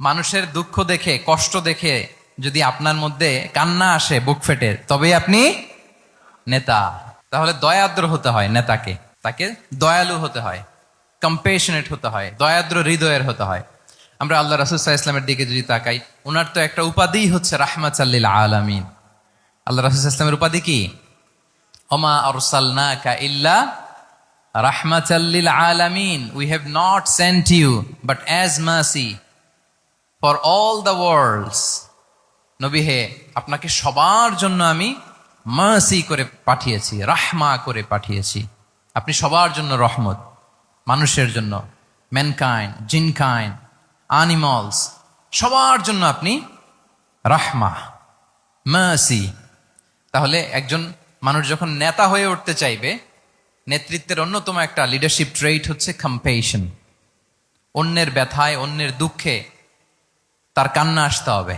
মানুষের দুঃখ দেখে, কষ্ট দেখে যদি আপনার মধ্যে কান্না আসে, বুক ফেটে, তবেই আপনি নেতা। তাহলে দয়াদ্র হতে হয় নেতাকে। তাকে দয়ালু হতে হয় কম্পেশনেট হতে হয়, দয়াদ্র হৃদয়ের হতে হয়। আমরা আল্লাহ রাসুসাহ ইসলামের দিকে যদি তাকাই ওনার তো একটা উপাধি হচ্ছে রাহমাচাল্লিল আলামিন। আল্লাহ রাসুসাহ ইসলামের উপাধি কি? ওমা আরসালনাকা ইল্লা রাহমাচাল্লিল আলামিন। We have not sent you but as mercy for all the worlds নবী হে, আপনাকে সবার জন্য আমি মাসি করে পাঠিয়েছি, রাহমা করে পাঠিয়েছি। আপনি সবার জন্য রহমত, মানুষের জন্য ম্যানকাইন জিনকাইন আনিমালস সবার জন্য আপনি রাহমা মাসি তাহলে একজন মানুষ যখন নেতা হয়ে উঠতে চাইবে, নেতৃত্বের অন্যতম একটা লিডারশিপ ট্রেইট হচ্ছে কম্পেশন অন্যের ব্যথায়, অন্যের দুঃখে তার কান্না আসতে হবে।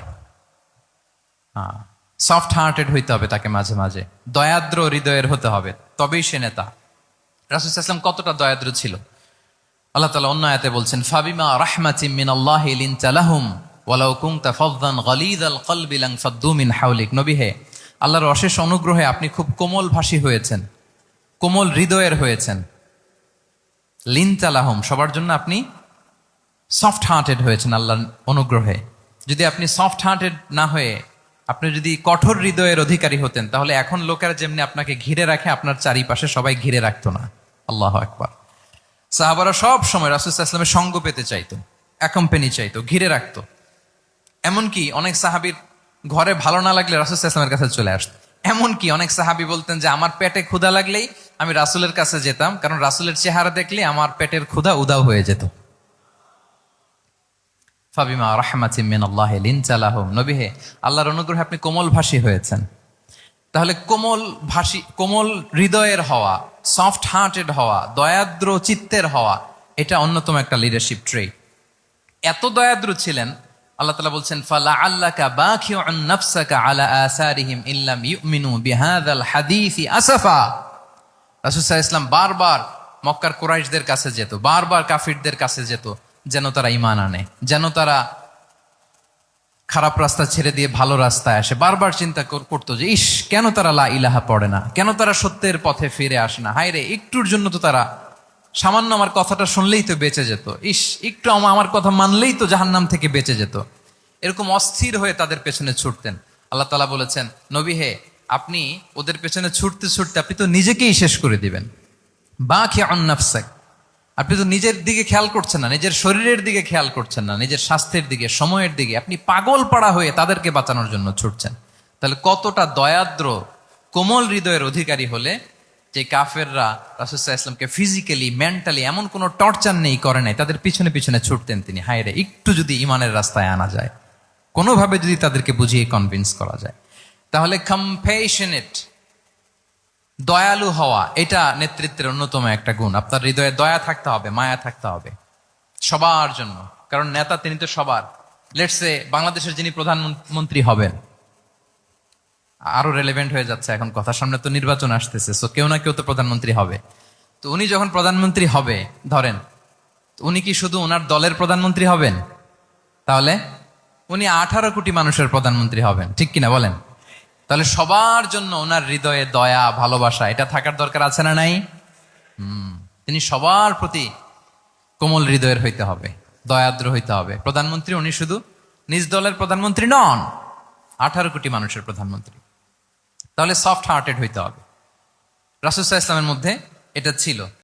হ্যাঁ সফট হার্টেড হইতে হবে তাকে মাঝে মাঝে। দয়াদ্র হৃদয়ের হতে হবে, তবেই সে নেতা। রাসুল ইসলাম কতটা দয়াদ্র ছিল? আল্লাহ তালা অন্য আয়াতে বলছেন, ফাবিমা রাহমাতিম মিন আল্লাহ লিনতালাহুম ওয়ালাউ কুনতা ফাদদান গালিদাল কলবি লাং ফাদ্দু মিন হাওলিক। নবী হে, আল্লাহর অশেষ অনুগ্রহে আপনি খুব কোমল ভাষী হয়েছেন, কোমল হৃদয়ের হয়েছেন। লিন লিনতালাহুম সবার জন্য আপনি সফট হার্টেড হয়েছেন আল্লাহর অনুগ্রহে। যদি আপনি সফট হার্টেড না হয়ে আপনি যদি কঠোর হৃদয়ের অধিকারী হতেন, তাহলে এখন লোকেরা যেমনি আপনাকে ঘিরে রাখে, আপনার চারিপাশে সবাই ঘিরে রাখতো না। আল্লাহ একবার সাহাবারা সব সময় রাসুসাল্লামের সঙ্গ পেতে চাইতো অ্যাকম্পানি চাইতো, ঘিরে রাখতো। এমনকি অনেক সাহাবির ঘরে ভালো না লাগলে রাসুসাল্লামের কাছে চলে আসতো। এমনকি অনেক সাহাবি বলতেন যে, আমার পেটে ক্ষুধা লাগলেই আমি রাসুলের কাছে যেতাম, কারণ রাসুলের চেহারা দেখলে আমার পেটের ক্ষুধা উদাও হয়ে যেত। ফাবিমা রাহমাতিম মিন আল্লাহ লিনচালাহুম নবী হে, আল্লাহর অনুগ্রহে আপনি কোমল ভাষী হয়েছেন। তাহলে কোমল ভাষী, কোমল হৃদয়ের হওয়া সফট হার্টেড হওয়া, দয়াদ্র চিত্তের হওয়া, এটা অন্যতম একটা লিডারশিপ ট্রে এত দয়াদ্র ছিলেন, আল্লাহ তালা বলছেন ফালা আল্লাকা বাখিউন নাফসাকা আলা আসারিহিম ইল্লাম ইউমিনু বিহাদাল হাদিসি আসাফা। রাসূল ইসলাম বারবার মক্কার কুরাইশদের কাছে যেত, বারবার কাফিরদের কাছে যেত। যেন তারা ইমান আনে, যেন তারা খারাপ রাস্তা ছেড়ে দিয়ে ভালো রাস্তায় আসে। বারবার চিন্তা কর- করতো যে, ইস, কেন তারা লা ইলাহা পড়ে না? কেন তারা সত্যের পথে ফিরে আসে না? হায় রে একটুর জন্য তো তারা সামান্য আমার কথাটা শুনলেই তো বেঁচে যেত। ইস, একটু আমার কথা মানলেই তো জাহান্নাম থেকে বেঁচে যেত। এরকম অস্থির হয়ে তাদের পেছনে ছুটতেন। আল্লাহ তালা বলেছেন, নবী হে, আপনি ওদের পেছনে ছুটতে ছুটতে আপনি তো নিজেকেই শেষ করে দিবেন। বা খে অন্নাফসাক আপনি তো নিজের দিকে খেয়াল করছেন না, নিজের শরীরের দিকে খেয়াল করছেন না, নিজের স্বাস্থ্যের দিকে, সময়ের দিকে। আপনি পাগল পাড়া হয়ে তাদেরকে বাঁচানোর জন্য ছুটছেন। তাহলে কতটা দয়াদ্র, কোমল হৃদয়ের অধিকারী হলে যে কাফেররা রাসুসাহ ইসলামকে ফিজিক্যালি মেন্টালি এমন কোনো টর্চার নেই, করে নাই, তাদের পিছনে পিছনে ছুটতেন তিনি। হায় রে, একটু যদি ইমানের রাস্তায় আনা যায়, কোনোভাবে যদি তাদেরকে বুঝিয়ে কনভিন্স করা যায়। তাহলে কম্পেশনেট দয়ালু হওয়া, এটা নেতৃত্বের অন্যতম একটা গুণ। আপনার হৃদয়ে দয়া থাকতে হবে, মায়া থাকতে হবে, সবার জন্য। কারণ নেতা তিনি তো সবার। লেটসে বাংলাদেশের যিনি প্রধানমন্ত্রী হবেন, আরও রেলেভেন্ট হয়ে যাচ্ছে এখন কথা। সামনে তো নির্বাচন আসতেছে সো কেউ না কেউ তো প্রধানমন্ত্রী হবে। তো উনি যখন প্রধানমন্ত্রী হবে, ধরেন উনি কি শুধু ওনার দলের প্রধানমন্ত্রী হবেন? তাহলে উনি আঠারো কোটি মানুষের প্রধানমন্ত্রী হবেন, ঠিক কিনা বলেন? তাহলে সবার জন্য ওনার হৃদয়ে দয়া, ভালোবাসা, এটা থাকার দরকার আছে না নাই? তিনি সবার প্রতি কোমল হৃদয়ের হইতে হবে, দয়াদ্র হইতে হবে। প্রধানমন্ত্রী উনি শুধু নিজ দলের প্রধানমন্ত্রী নন, আঠারো কোটি মানুষের প্রধানমন্ত্রী। তাহলে সফট হার্টেড হইতে হবে। রাসুসাহ ইসলামের মধ্যে এটা ছিল।